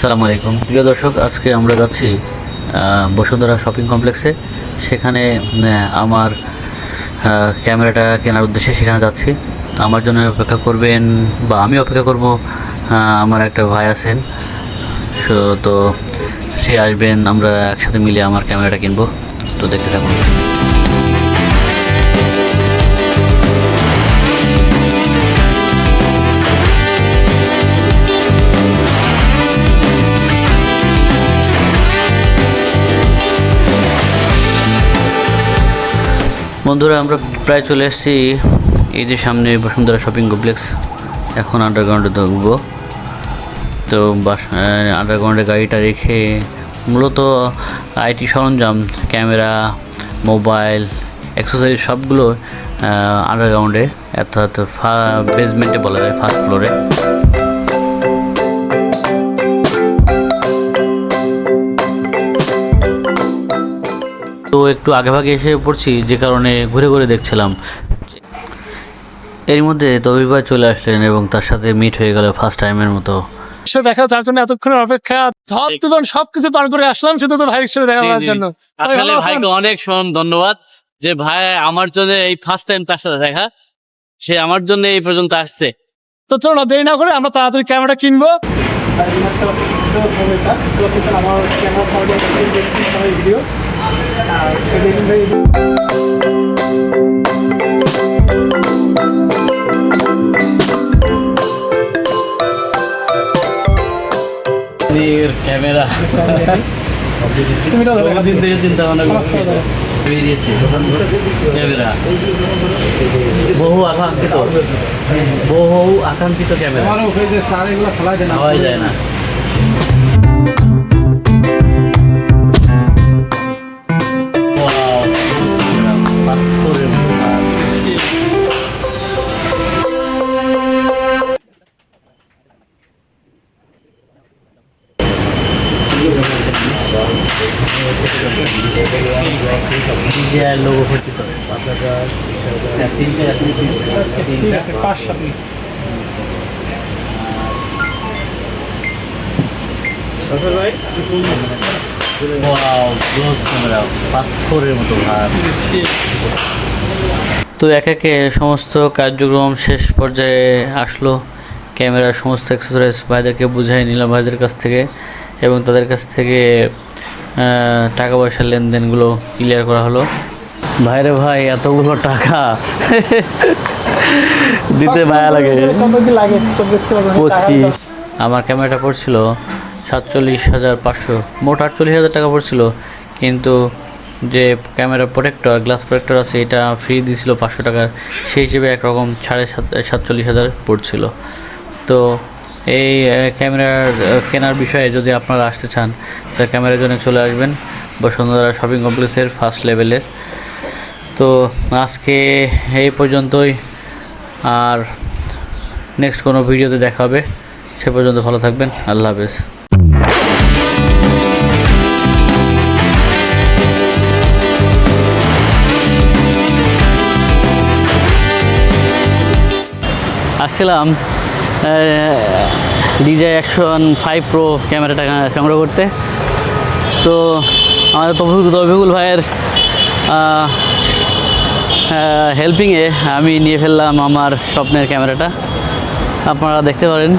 সালাম আলাইকুম। প্রিয় দর্শক, আজকে আমরা যাচ্ছি বসুন্ধরা শপিং কমপ্লেক্সে। সেখানে আমার ক্যামেরাটা কেনার উদ্দেশ্যে সেখানে যাচ্ছি। আমার জন্য অপেক্ষা করবেন বা আমি অপেক্ষা করব আমার একটা ভাই আছেন। সো, তো সে আসবেন, আমরা একসাথে মিলে আমার ক্যামেরাটা কিনবো। তো দেখতে থাকুন। বন্ধুরা, আমরা প্রায় চলে এসেছি এই যে সামনে বসুন্ধরা শপিং কমপ্লেক্স। এখন আন্ডারগ্রাউন্ডে ঢুকবো। তো বাস আন্ডারগ্রাউন্ডে গাড়িটা রেখে মূলত আইটি সরঞ্জাম, ক্যামেরা, মোবাইল অ্যাক্সেসরি সবগুলো আন্ডারগ্রাউন্ডে অর্থাৎ বেসমেন্টে বলা যায় ফার্স্ট ফ্লোরে তো একটু আগে ভাগে এসে পড়ছি যে কারণে ঘুরে ঘুরে দেখছিলাম। এর মধ্যে তবির ভাই চলে আসলেন এবং তার সাথে মিট হয়ে গেল ফার্স্ট টাইমের মতো। সে দেখা তার জন্য এতক্ষণের অপেক্ষা। ঝড় তুফান সবকিছু পার করে আসলাম শুধু তো ভাইয়ের সাথে দেখা করার জন্য। ভাই, আসলে ভাইকে অনেক ধন্যবাদ যে ভাই আমার জন্য এই ফার্স্ট টাইম তার সাথে দেখা। সে আমার জন্য এই পর্যন্ত আসছে। তো চলো না, দেরি না করে আমরা তাড়াতাড়ি ক্যামেরা কিনবো। ক্যামেরা দিন থেকে চিন্তা ভাবনা করছি। বেরিয়েছে ক্যামেরা বহু আকাঙ্ক্ষিত। বহু আকাঙ্ক্ষিত ক্যামেরা পাওয়া যায় না। ক্যামেরা তো এক একে সমস্ত কার্যক্রম শেষ পর্যায়ে আসলো। ক্যামেরার সমস্ত এক্সেসরিজ ভাইদেরকে বুঝাই নিলাম ভাইদের কাছ থেকে এবং তাদের কাছ থেকে টাকা পয়সার লেনদেনগুলো ক্লিয়ার করা হলো। ভাইরে ভাই এতগুলো টাকা। দিতে মায়া লাগে। পঁচিশ। আমার ক্যামেরাটা পড়ছিল সাতচল্লিশ হাজার পাঁচশো। মোট আটচল্লিশ হাজার টাকা পড়ছিল। কিন্তু যে ক্যামেরা প্রোটেক্টর গ্লাস প্রোটেক্টর আছে এটা ফ্রি দিয়েছিল পাঁচশো টাকার। সেই হিসেবে একরকম সাড়ে সাত সাতচল্লিশ হাজার পড়ছিল। তো এই ক্যামেরার কেনার বিষয়ে যদি আপনারা আসতে চান, তো ক্যামেরার জন্য চলে আসবেন। বসুন্ধরা শপিং কমপ্লেক্সের ফার্স্ট লেভেলের তো আজকে এই পর্যন্তই। আর নেক্সট কোনো ভিডিওতে দেখা হবে। সে পর্যন্ত ভালো থাকবেন। আল্লাহ হাফেজ। আসছিলাম। ডিজে অ্যাকশন ফাইভ প্রো ক্যামেরাটা সংগ্রহ করতে। তো আমাদের তফিকুল ভাইয়ের হেল্পিংয়ে আমি নিয়ে ফেললাম আমার স্বপ্নের ক্যামেরাটা আপনারা দেখতে পারেন।